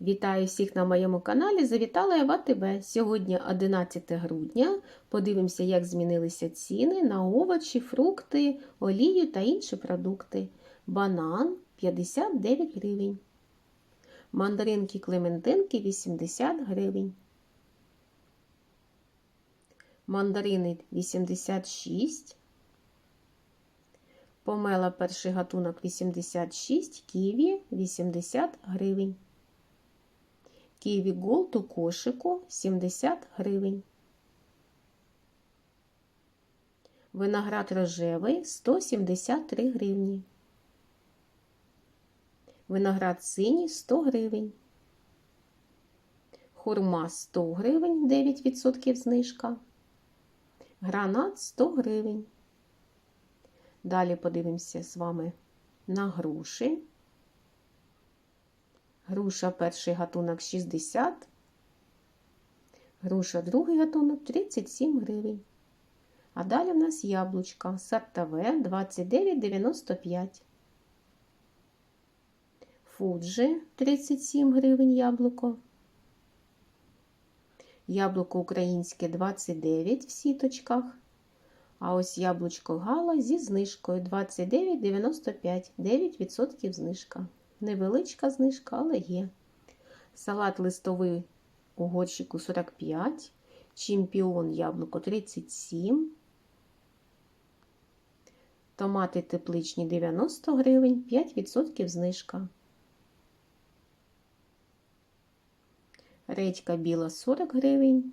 Вітаю всіх на моєму каналі. Завітала я в АТБ. Сьогодні 11 грудня. Подивимося, як змінилися ціни на овочі, фрукти, олію та інші продукти. Банан 59 гривень. Мандаринки клементинки 80 гривень. Мандарини 86. Помела перший гатунок 86, ківі 80 гривень. Ківі Голд у кошику 70 гривень. Виноград рожевий 173 гривні. Виноград синій 100 гривень. Хурма 100 гривень 9% знижка. Гранат 100 гривень. Далі подивимося з вами на груші. Груша перший гатунок 60. Груша другий гатунок 37 гривень. А далі в нас яблучка сортове 29,95. Фуджі 37 гривень яблуко. Яблуко українське 29 в сіточках. А ось яблучко гала зі знижкою 29,95, 9% знижка. Невеличка знижка, але є. Салат листовий у горщику 45, чемпіон яблуко 37. Томати тепличні 90 гривень, 5% знижка. Редька біла 40 гривень.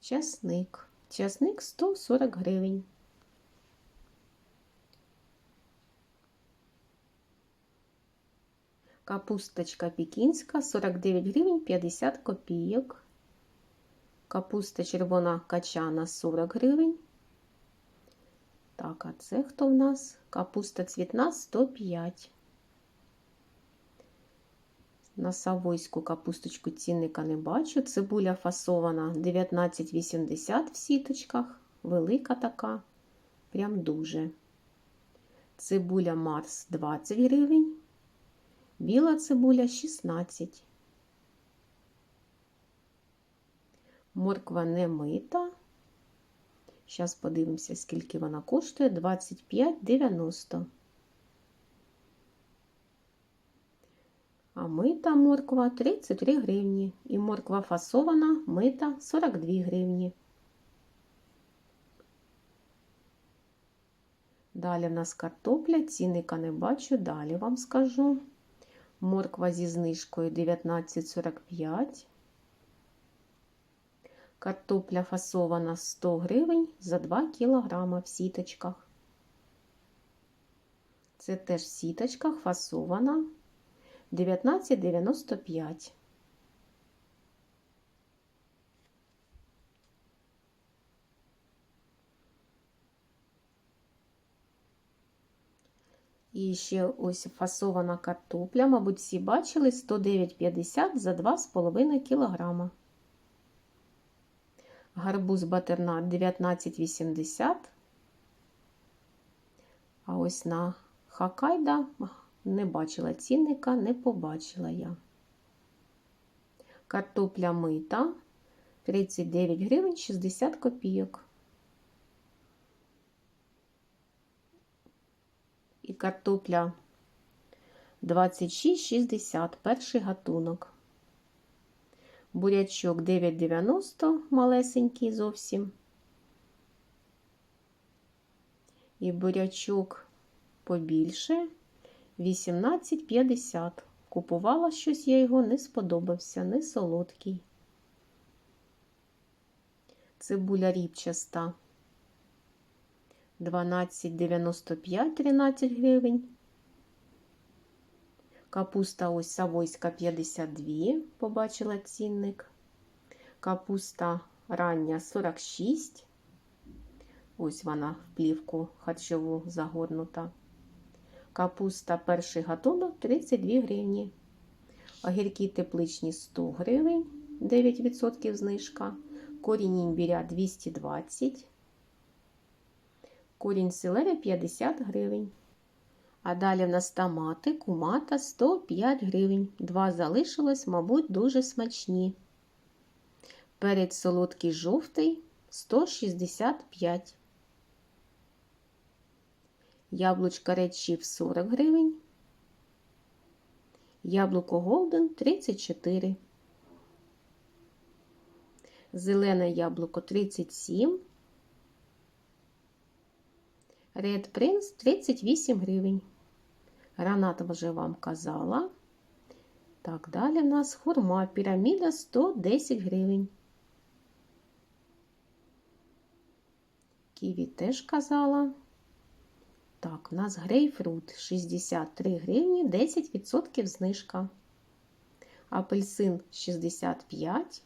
Часник. Часник 140 гривень. Капусточка пекінська 49 гривень 50 копійок. Капуста червона качана 40 гривень. Так, а це хто в нас? Капуста цвітна 105. На савойську капусточку цінника не бачу. Цибуля фасована 19,80 в сіточках. Велика така, прям дуже. Цибуля Марс 20 гривень. Біла цибуля 16. Морква не мита. Зараз подивимося, скільки вона коштує. 25,90. А мита морква 33 гривні. І морква фасована мита 42 гривні. Далі в нас картопля, цінника не бачу, далі вам скажу. Морква зі знижкою 19,45. Картопля фасована 100 гривень за 2 кг в сіточках. Це теж в сіточках фасована 19,95. І ще ось фасована картопля, мабуть, всі бачили 109,50 за 2,5 кг. Гарбуз батернат 19,80. А ось на Хакайда не бачила цінника, не побачила я. Картопля мита 39 гривень 60 копійок. І картопля 26,60 перший гатунок. Бурячок 9,90 малесенький зовсім. І бурячок побільше 18,50. Купувала щось, я його не сподобався, не солодкий. Цибуля ріпчаста 12,95 13 гривень. Капуста ось Савойська 52, побачила цінник. Капуста рання 46. Ось вона в плівку харчову загорнута. Капуста перший гатунок 32 гривні. Огірки тепличні 100 гривень, 9% знижка. Корінь імбіря 220. Корінь селери 50 гривень. А далі в нас томати, кумата 105 гривень. Два залишилось, мабуть, дуже смачні. Перець солодкий жовтий 165. Яблучка редчів 40 гривень. Яблуко Голден 34. Зелене яблуко 37. Red Prince 38 гривень. Гранат вже вам казала. Так, далі в нас хурма піраміда 110 гривень. Ківі теж казала. Так, у нас грейпфрут 63 гривні, 10% знижка. Апельсин 65.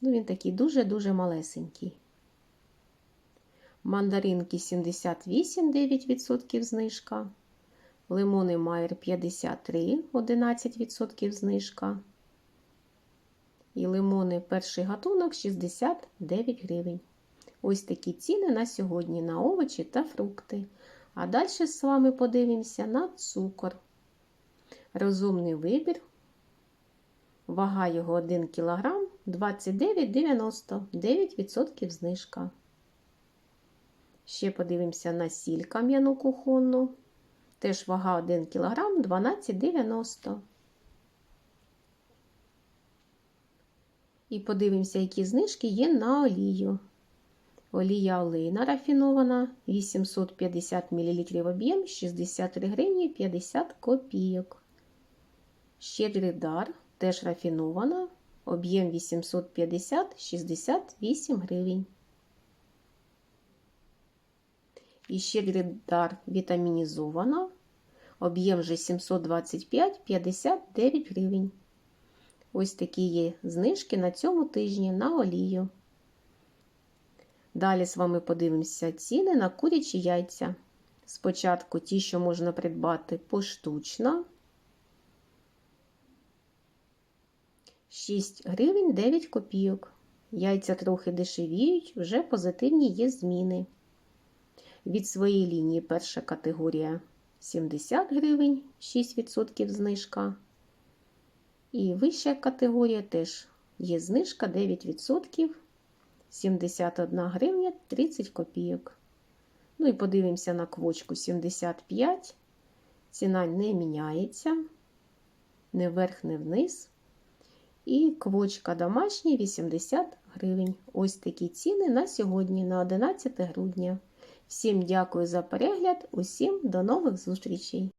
Ну, він такий дуже-дуже малесенький. Мандаринки 78, 9% знижка. Лимони Майер 53, 11% знижка. І лимони перший гатунок 69 гривень. Ось такі ціни на сьогодні на овочі та фрукти. А далі з вами подивимося на цукор. Розумний вибір. Вага його 1 кг 29,90, 9% знижка. Ще подивимося на сіль кам'яну кухонну. Теж вага 1 кг 12,90. І подивимося, які знижки є на олію. Олія олейна рафінована 850 мл об'єм 63 гривні 50 копійок. Щедрий дар теж рафінована, об'єм 850 68 гривень. І щедрий дар вітамінізована, об'єм вже 725 59 гривень. Ось такі є знижки на цьому тижні на олію. Далі з вами подивимося ціни на курячі яйця. Спочатку ті, що можна придбати поштучно. 6 гривень 9 копійок. Яйця трохи дешевіють, вже позитивні є зміни. Від своєї лінії перша категорія 70 гривень, 6% знижка. І вища категорія теж є знижка 9%. 71 гривня 30 копійок. Ну і подивимося на квочку 75. Ціна не міняється, не вверх, не вниз. І квочка домашня 80 гривень. Ось такі ціни на сьогодні, на 11 грудня. Всім дякую за перегляд, усім до нових зустрічей!